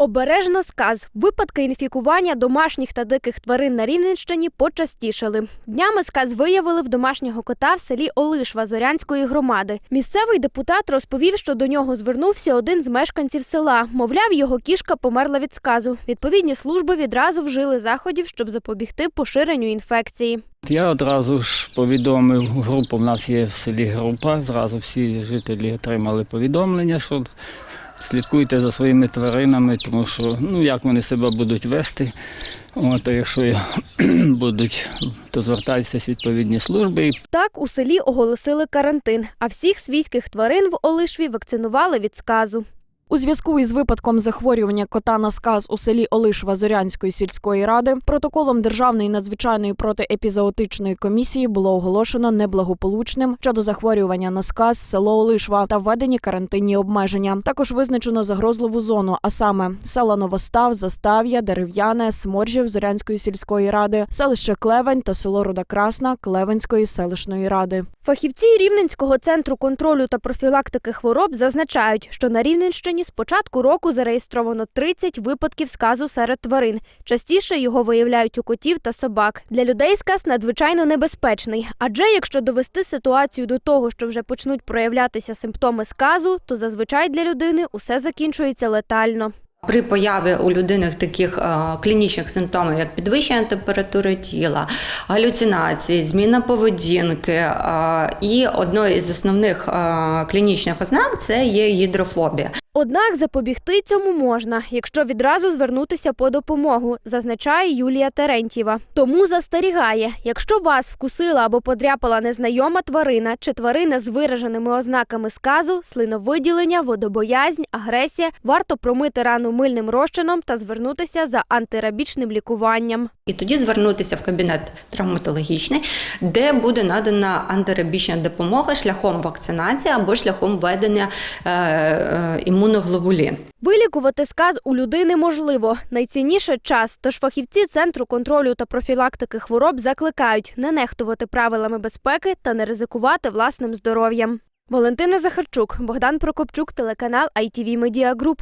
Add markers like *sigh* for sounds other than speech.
Обережно сказ. Випадки інфікування домашніх та диких тварин на Рівненщині почастішали. Днями сказ виявили в домашнього кота в селі Олишва Зорянської громади. Місцевий депутат розповів, що до нього звернувся один з мешканців села. Мовляв, його кішка померла від сказу. Відповідні служби відразу вжили заходів, щоб запобігти поширенню інфекції. Я одразу ж повідомив групу. У нас є в селі група. Зразу всі жителі отримали повідомлення, що слідкуйте за своїми тваринами, тому що ну як вони себе будуть вести. От, якщо *clears throat* будуть, то звертайтеся відповідні служби Так у селі оголосили карантин, а всіх свійських тварин в Олишві вакцинували від сказу. У зв'язку із випадком захворювання кота на сказ у селі Олишва Зорянської сільської ради протоколом Державної надзвичайної протиепізоотичної комісії було оголошено неблагополучним щодо захворювання на сказ село Олишва та введені карантинні обмеження. Також визначено загрозливу зону, а саме села Новостав, Застав'я, Дерев'яне, Сморжів Зорянської сільської ради, селище Клевень та село Руда Красна Клевенської селищної ради. Фахівці Рівненського центру контролю та профілактики хвороб зазначають, що на Рівненщині з початку року зареєстровано 30 випадків сказу серед тварин. Частіше його виявляють у котів та собак. Для людей сказ надзвичайно небезпечний, адже якщо довести ситуацію до того, що вже почнуть проявлятися симптоми сказу, то зазвичай для людини усе закінчується летально. При появі у людини таких е, клінічних симптомів, як підвищення температури тіла, галюцинації, зміна поведінки, е, і одною із основних е, клінічних ознак це є гідрофобія. Однак запобігти цьому можна, якщо відразу звернутися по допомогу, зазначає Юлія Терентьєва. Тому застерігає, якщо вас вкусила або подряпала незнайома тварина чи тварина з вираженими ознаками сказу, слиновиділення, водобоязнь, агресія, варто промити рану мильним розчином та звернутися за антирабічним лікуванням. І тоді звернутися в кабінет травматологічний, де буде надана антирабічна допомога шляхом вакцинації або шляхом введення е, е, імуноглобулін. Вилікувати сказ у людини можливо. Найцінніше час. Тож фахівці центру контролю та профілактики хвороб закликають не нехтувати правилами безпеки та не ризикувати власним здоров'ям. Валентина Захарчук, Богдан Прокопчук, телеканал ITV Media Group.